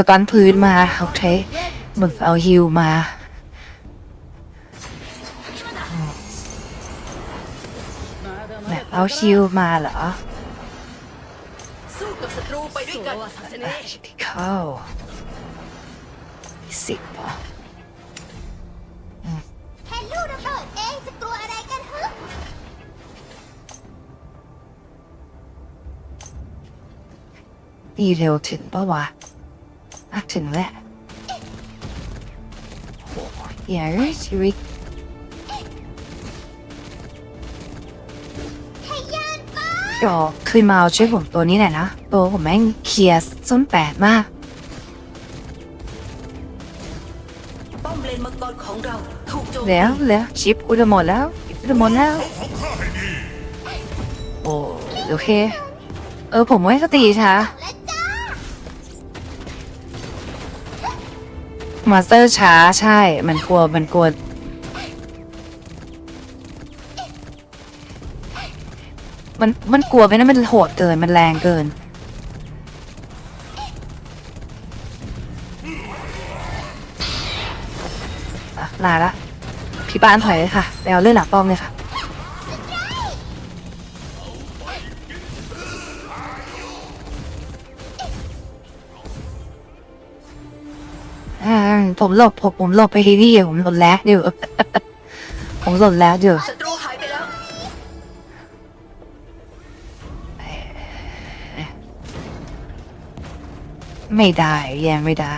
สตันพื้นมาโอเคมึงเอาฮิวมาแบบเอาฮิวมาเหรอสู้กับศัตรูไปด้วยกันอะเข้าสิบเหรอแค่ลูระเบิดเอจะกลัวอะไรกันฮึดีเร็วถึงปะวะ อะถึงแล้วโอ้ยอย่าเลยชีวิตทะยานฟ้าก็ขึ้นมาเอาช่วยผมตัวนี้หน่อยนะ ตัวผมแม่งเคลียร์ส้นแปดมาก ป้อมเลนมังกรของเราถูกโจมตีแล้วแล้วชิปกูจะหมดแล้วชิปกูจะหมดแล้ว โอ้โอเค เออผมไม่สติช้า มาสเตอร์ช้าใช่ มันกลัว มันกลัว มัน มันกลัวไปนะมันโหดเกิน มันแรงเกินอะลาละ พี่ป้านถอยเลยค่ะ แล้วเลื่อนหลังป้อมเลยค่ะ ผมหลบผมผมหลบไปทีที่ผมหลบแล้วเดี๋ยวผมหลบแล้วเดี๋ยวศัตรูหายไปแล้วไม่ได้แย่งไม่ได้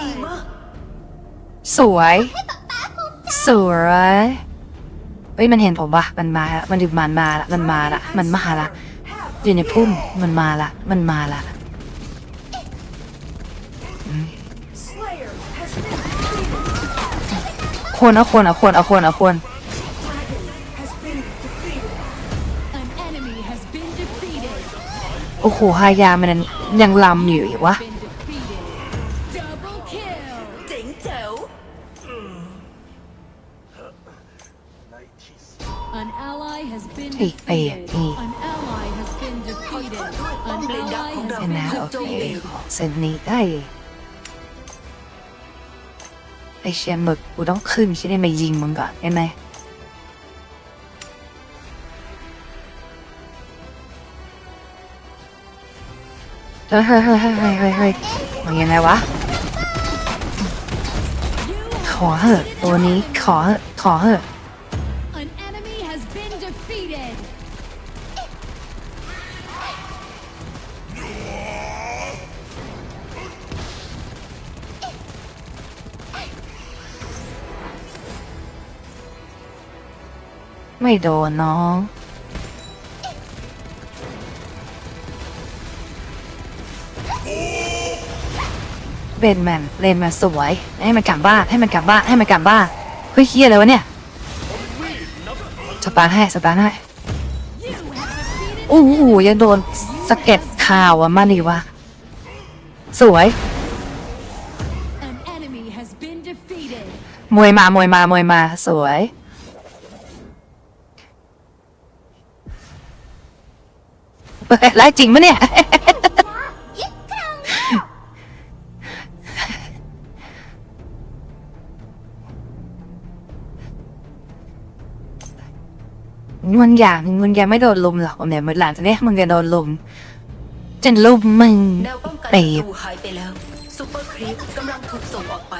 ดีมากสวย สวยเฮ้ยมันเห็นผมปะมันมาละมันดิมันมาละมันมาละมันมาละ อยู่ในพุ่มมันมาละ มันมาละอืมคนเอาคนเอาคนเอาคนเอาคน An enemy has been defeated. โอ้โหฮายามันยังลำอยู่อีกวะ Been defeated. Double kill. Has เสร็จ been แล้วโอเค defeated. เสร็จนี้ได้ ไอเชียนหมึกกูต้องขึ้นใช่ไหมมายิงมึงก่อนเห็นไหมเฮ้ยเฮ้ยเฮ้ยเฮ้ยเฮ้ยเฮ้ยเฮ้ยมันยังไงวะ ขอเหอะตัวนี้ขอเหอะขอเหอะ ไม่โดนน้อง เบนแมนเลนแมนสวย ให้มันกลับบ้านให้มันกลับบ้านให้มันกลับบ้านเฮ้ยเฮียอะไรวะเนี่ยสตาร์ให้สตาร์ให้โอ้โหยังโดนสะเก็ดข่าวอะมานี่วะ สวย มวยมามวยมามวยมาสวย เฮ้ยไล่จริงปะเนี่ยยึดครองมึงอย่ามึงอย่าไม่โดนลมหรอกเนี่ยมึงหลังจากนี้มึงจะโดนลมจนลมมึงแนวป้องกันเปศัรียตรูหายไปแล้วซูเปอร์ครีปกำลังถูกส่งออกไป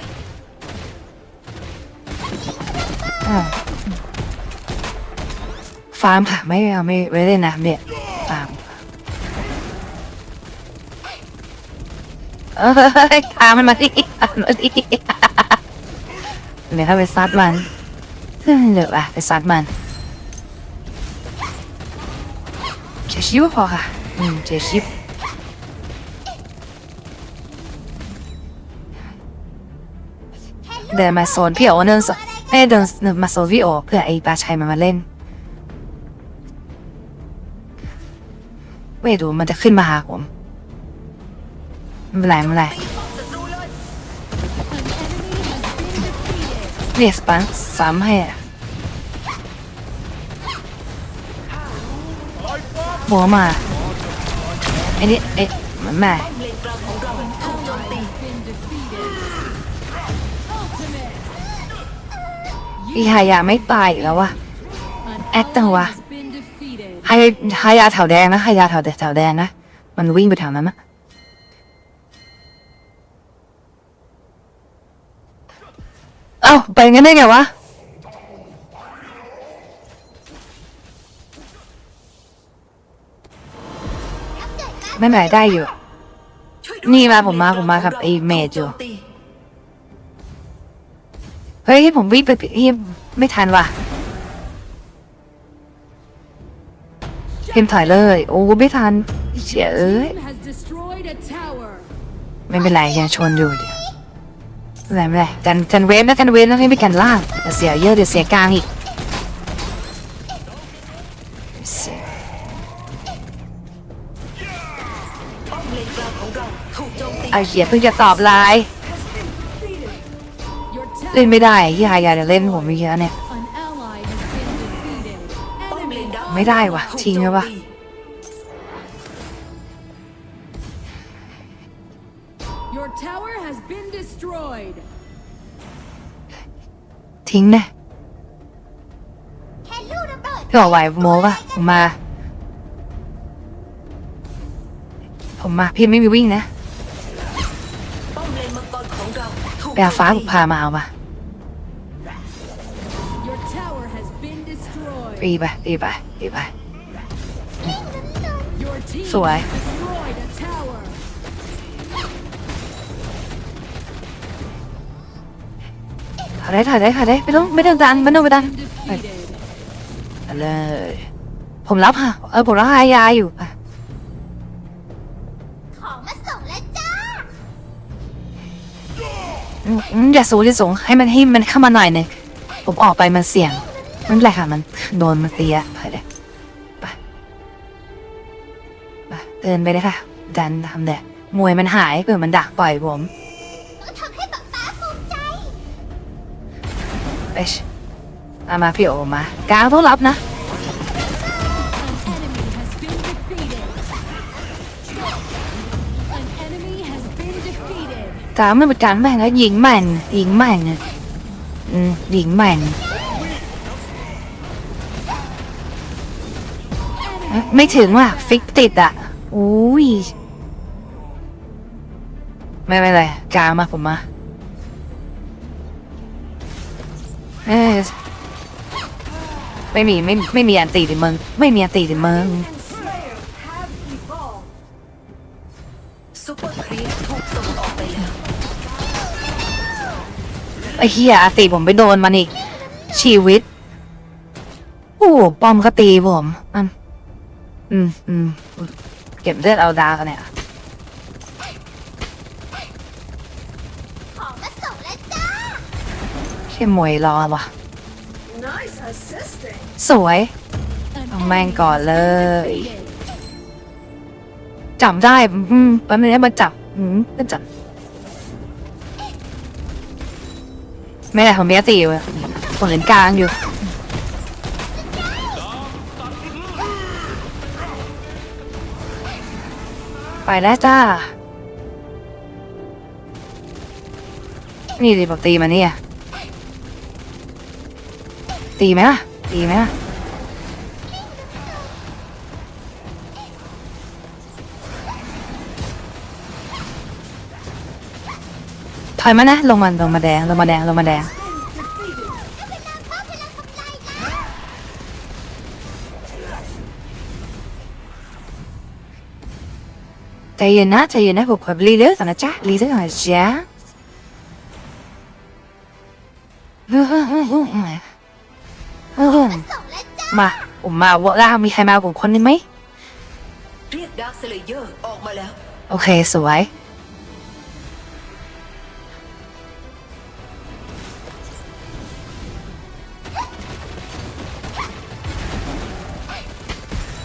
ฟาร์มค่ะไม่เอาไม่ไม่ได้นะเนี่ยฟาร์ม เอ้ยตามมันมาดิตามมาดิเดี๋ยวเข้าไปซัดมันเดี๋ยวอะไปซัดมันเจ็ดชิบพอค่ะ อืมเจ็ดชิบเดินมาโซนพี่โอเดินโซนไม่ได้เดินเดินมาโซนพี่โอเพื่อไอ้ปลาชัยมันมาเล่นไม่รู้มันจะขึ้นมาหาผม ไม่เป็นไรไม่เป็นไรเลยเรียกสปันซ้ำให้อะหัวมาไอ้นี่ไอ้แม่ป้อมเลนกลางของเราถูกโจมตี Been defeated. Ultimate. พี่ฮายาไม่ตายอีกแล้ววะ An Acting ally wa. has been defeated. ฮายฮายาแถวแดงนะฮายาแถวแถวแดงนะ มันวิ่งไปแถวนั้นนะ อ้าไปงั้นได้ไงวะ ไม่เป็นไรได้อยู่ช่วยด้วยนี่มาผมมาผมมาครับไอ้เมจอยู่ถูกโจตีเฮ้ยผมวิ่งไปพี่ไม่ทันว่ะพิมพ์ถอยเลย โอ้ไม่ทันเสียเอ้ย Team has destroyed a tower. ไม่เป็นไรยังชนอยู่เดี๋ยว ไม่เป็นไรไม่เป็นไรกันกันเวฟนะกันเวฟนะไม่เป็นกันล่างเดี๋ยวเสียเยอะเดี๋ยวเสียกลางอีกเสียป้อมเลนกลางของเราถูกโจมตีเอาเหี้ยเพิ่งจะตอบไลน์ Your เล่น tower. ไม่ได้ที่หายาเดี๋ยวเล่นผมไม่เยอะเนี่ย An ally has been defeated. ป้อมเลน Enemy ดาวไม่ได้ว่ะถูกทิ้งไว้ว่ะ Your tower has been destroyed. ทิ้งนะแค่ลูกระเบิดพี่บอกไหวโมป่ะผมมา ผมมา พี่ไม่มีวิ่งนะป้อมเลนมังกรของเราถูกไปเอาฟ้าโจผมมตีพามาเอามา Your tower has been destroyed. ตีไปตีไปตีไป Your team สวย has อยได้ถอยได้ถอยได้ไม่ต้องไม่ต้องดันไม่ต้องไปดัน Defeated. เอาเลยผมรับค่ะเออผมรับหายาอยู่อะของมาส่งแล้วจ้าอืมอืมอย่าสูงอย่าสูงให้มันให้มันเข้ามาหน่อยหนึงผมออกไปมันเสี่ยงไม่เป็นไรค่ะมันโดนมันเตียไปเลยไปไปเดินไปเลยค่ะดันทำเด็มวยมันหายเผื่อมันดักปล่อยผม เอ้ยเอามาพี่โอมากลางต้องรับนะ An enemy has been defeated. An enemy has been defeated. กลางไม่เป็นการแม่งนะยิงแม่นยิงแม่นอืมยิงแม่นไม่ถึงว่ะฟิกติดอะอุ้ย ไม่เป็นไรกลางมาผมมา ไม่มีไม่ไม่มีอันตีดิมึง ไม่มีอันตีดิมึงซุปเปอร์ครีปถูกส่งออกไปแล้วไอ้เฮียอาตีผมไปโดนมันอีก ชีวิตโอ้ป้อมก็ตีผมอืมอืมอืมเก็บเลือดเอาดาวเนี่ยของมาส่งแล้วจ้าเข้มมวยรอวะ สวย An Oh my enemy God, has been lời. defeated. จับได้อืมแป๊บนึงนะมาจับอืมก็จับไม่ได้ผมมีอาตีอยู่ฝืนกลางอยู่ ไปแล้วจ้า นี่ดิบอกตีมาเนี่ย ตีไหมล่ะ ตีไหมล่ะ ถอยมานะ ลงมาลงมาแดง ลงมาแดง ลงมาแดง ใจเย็นนะ ใจเย็นนะผมขอรีเลือกก่อนนะจ๊ะรีเลือกก่อนนะจ๊ะ เฮ้ยเฮ้ยเฮ้ยเฮ้ยเฮ้ยเฮ้ยส่งแล้วจ้ามาผมมาว่าล่ามีใครมาผมคนนึงไหมเรียกดาร์คสเลเยอร์ออกมาแล้ว โอเค สวย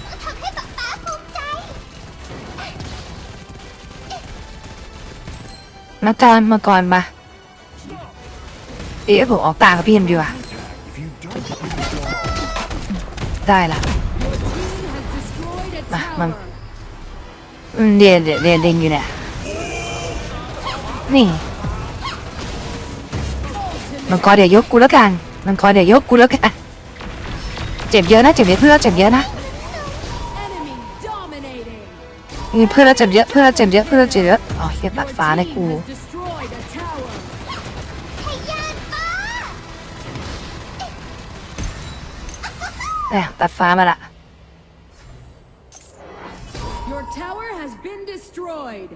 ต้องทำให้ป๊าป๊าภูมิใจมาจานมาก่อนมา เอ๊ะผมออกตากับพี่เอ็มดีกว่า ได้ละ Your team has destroyed a Ah. อืมเดี๋ยวเดี๋ยวเดี๋ยวเด้งอยู่เนี่ยนี่มังกรเดี๋ยวยกกูแล้วกันมังกรเดี๋ยวยกกูแล้วกันเจ็บเยอะนะเจ็บเยอะเพื่อนเราเจ็บเยอะนะ Enemy dominating. นี่เพื่อนเราเจ็บเยอะเพื่อนเราเจ็บเยอะเพื่อนเราเจ็บเยอะอ๋อเฮียตัดฟ้าในกู แหมตัดฟ้ามาละ Your tower has been destroyed.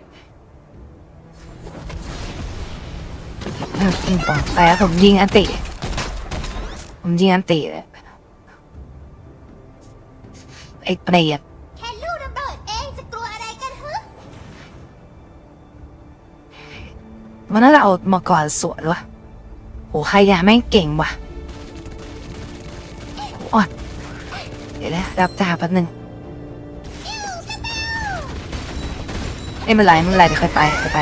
อืมอืมปองไปแล้วผมยิงอันติ ผมยิงอันติเลยไอ้เปรตแค่ลูกระเบิดเองจะกลัวอะไรกันฮึมันน่าจะเอามาก่อนสวนวะโหใครอยากแม่งเก่งว่ะ เดี๋ยวนะรับตาแป๊บนึงไม่เป็นไรไม่เป็นไรเดี๋ยวค่อยไปค่อยไป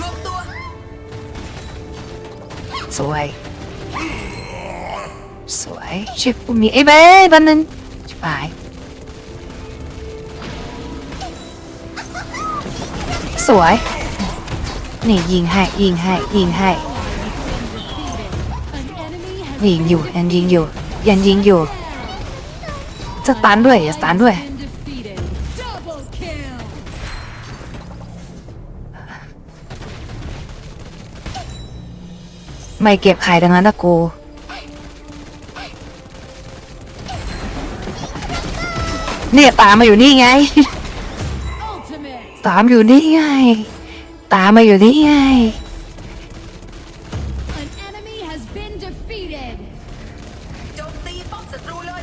รวมตัวสวย สวยชิบกูมีไอ้เบ้แป๊บนึงชิบหายสวย นี่ยิงให้ยิงให้ยิงให้ An enemy has ยิงอยู่ยังยิงอยู่ยังยิงอยู่จะสตันด้วยอย่าสตันด้วย been defeated. Double kill. ไม่เก็บไข่ดังนั้นนะกูเนี่ยตามมาอยู่นี่ไง Ultimate. ตามอยู่นี่ไง ตามมาอยู่นี่ไง An enemy has been defeated. โจมตีป้อมศัตรูเลย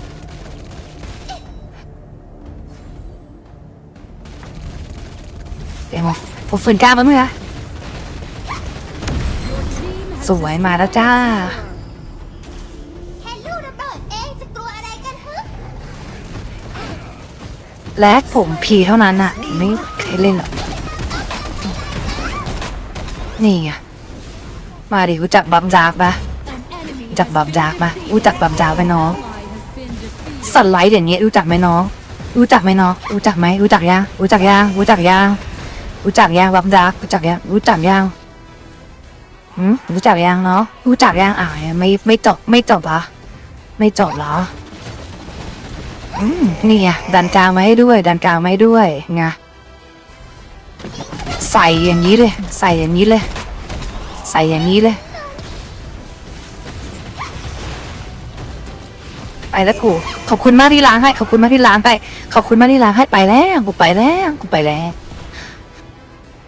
เดี๋ยวมาผมฝืนกล้ามาเมื่อ Your team has สวยมาแล้วจ้า แค่ลูกระเบิดเองจะกลัวอะไรกันฮึและผมพีเท่านั้นอะไม่เคยเล่นหรอก นี่ไง มาดิรู้จักบัมจากปะรู้จักบัมจากปะรู้จักบัมจากไหมน้องสไลด์เดี๋ยวนี้รู้จักไหมน้องรู้จักไหมน้องรู้จักไหมรู้จักยังรู้จักยังรู้จักยังรู้จักยังบัมจากรู้จักยังรู้จักยังหืมรู้จักยังเนาะรู้จักยังอ่าวไม่ไม่จบไม่จบเหรอไม่จบเหรออืมนี่ไงดันกลางมาให้ด้วย ดันกลางมาให้ด้วยไง ใส่อย่างนี้เลย ใส่อย่างนี้เลย ใส่อย่างนี้เลยไปแล้วกูขอบคุณมากที่ล้างให้ ขอบคุณมากที่ล้างไป ขอบคุณมากที่ล้างให้ไปแล้วกูไปแล้วกูไปแล้ว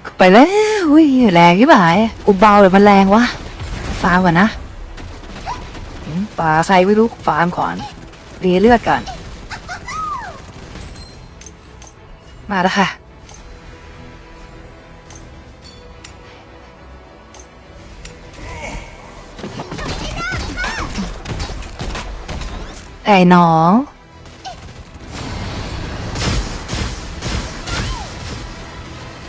กูไปแล้วอุ้ยแรงยี่บ่ายกูเบาหรือมันแรงวะฟาร์มก่อนนะป่าใครไม่รู้ฟาร์มก่อนเลียเลือดก่อนมาแล้วค่ะ ไอ้น้อง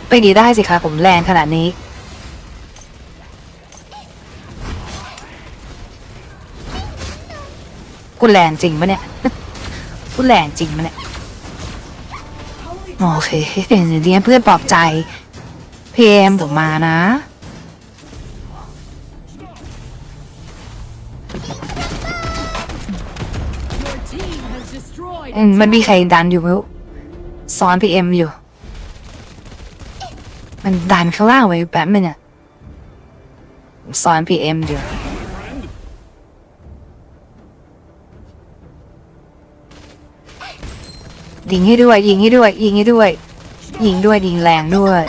ไปดีได้สิคะผมแรงขนาดนี้กูแรงจริงปะเนี่ยกูแรงจริงปะเนี่ย โอเคเดี๋ยวเรียนเพื่อนปลอบใจ เพมผมมานะ อืมมันมีใครดันอยู่ไม่รู้ซ้อนพีเอ็มอยู่ มันดันข้างล่างไว้แป๊บนึงอะซ้อนพีเอ็มอยู่ยิงให้ด้วยยิงให้ด้วยยิงให้ด้วยยิงด้วยยิงแรงด้วย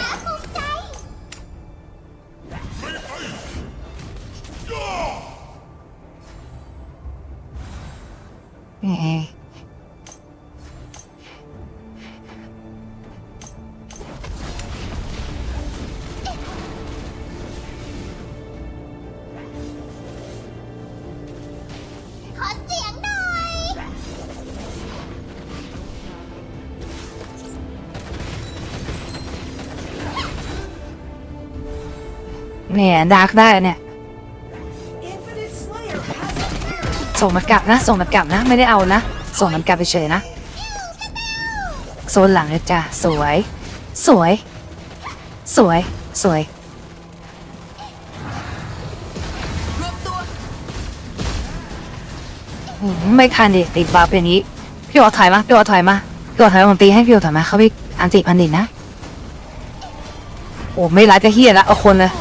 เนี่ยดาร์กได้เนี่ยส่งมันกลับนะ ส่งมันกลับนะ ไม่ได้เอานะ ส่งมันกลับไปเฉยนะโซนหลังเลยจ้ะสวย สวย สวย สวยอืมไม่คันดิติดบาเป็นอย่างนี้ พี่ออถอยมา พี่ออถอยมา พี่ออถอยผมตีให้พี่ออถอยมา เขาพี่อันติพันดินนะ โอ้ไม่ร้ายจะเฮียละเอาคนเลย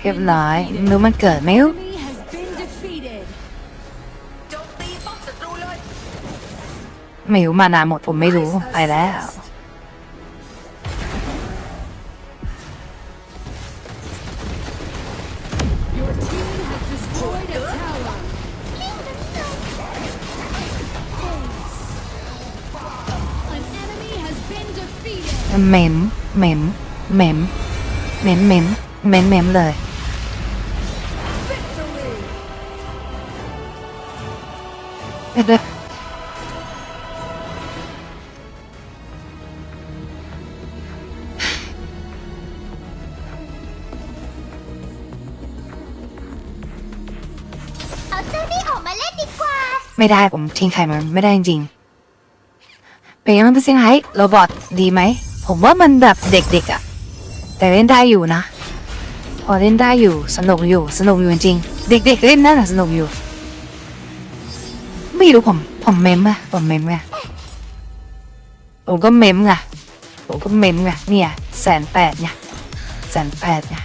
เรียบร้อยหรู้มันเกิดไหมไม่รู้มานานหมดผมไม่รู้ไปแล้วเมมเมมเมมเมมเมม เหม็มเหม็มเลย Victory. เดี๋ยวเอาเจ้านี่ออกมาเล่นดีกว่า ไม่ได้ผมทิ้งใครมันไม่ได้จริงๆเป็นยังไงเป็นเซี่ยงไฮ้โรบอทดีไหม ผมว่ามันแบบเด็กๆอะแต่เล่นได้อยู่นะ พอเล่นได้อยู่สนุกอยู่สนุกอยู่จริงเด็กๆเล่นนั่นอะสนุกอยู่ ไม่รู้ผมผมเมมอะผมเมมอะผมก็เมมไงผมก็เมมไงเนี่ยแสนแปดเนี่ยแสนแปดเนี่ย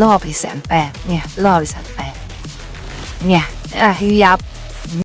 รอบไปแสนแปดเนี่ยรอบไปแสนแปดเนี่ยอะยับ